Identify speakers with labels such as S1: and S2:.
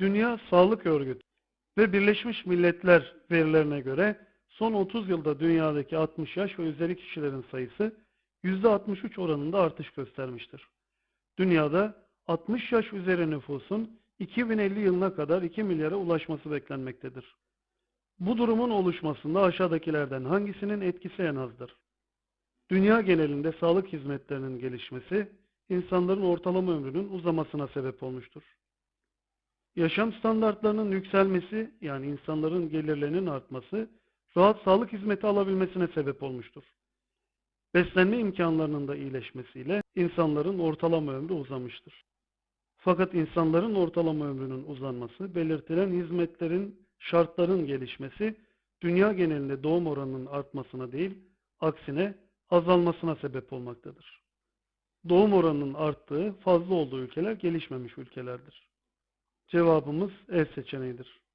S1: Dünya Sağlık Örgütü ve Birleşmiş Milletler verilerine göre son 30 yılda dünyadaki 60 yaş ve üzeri kişilerin sayısı %63 oranında artış göstermiştir. Dünyada 60 yaş üzeri nüfusun 2050 yılına kadar 2 milyara ulaşması beklenmektedir. Bu durumun oluşmasında aşağıdakilerden hangisinin etkisi en azdır? Dünya genelinde sağlık hizmetlerinin gelişmesi, insanların ortalama ömrünün uzamasına sebep olmuştur. Yaşam standartlarının yükselmesi, yani insanların gelirlerinin artması, rahat sağlık hizmeti alabilmesine sebep olmuştur. Beslenme imkanlarının da iyileşmesiyle insanların ortalama ömrü uzamıştır. Fakat insanların ortalama ömrünün uzanması, belirtilen hizmetlerin, şartların gelişmesi, dünya genelinde doğum oranının artmasına değil, aksine azalmasına sebep olmaktadır. Doğum oranının arttığı, fazla olduğu ülkeler gelişmemiş ülkelerdir. Cevabımız E seçeneğidir.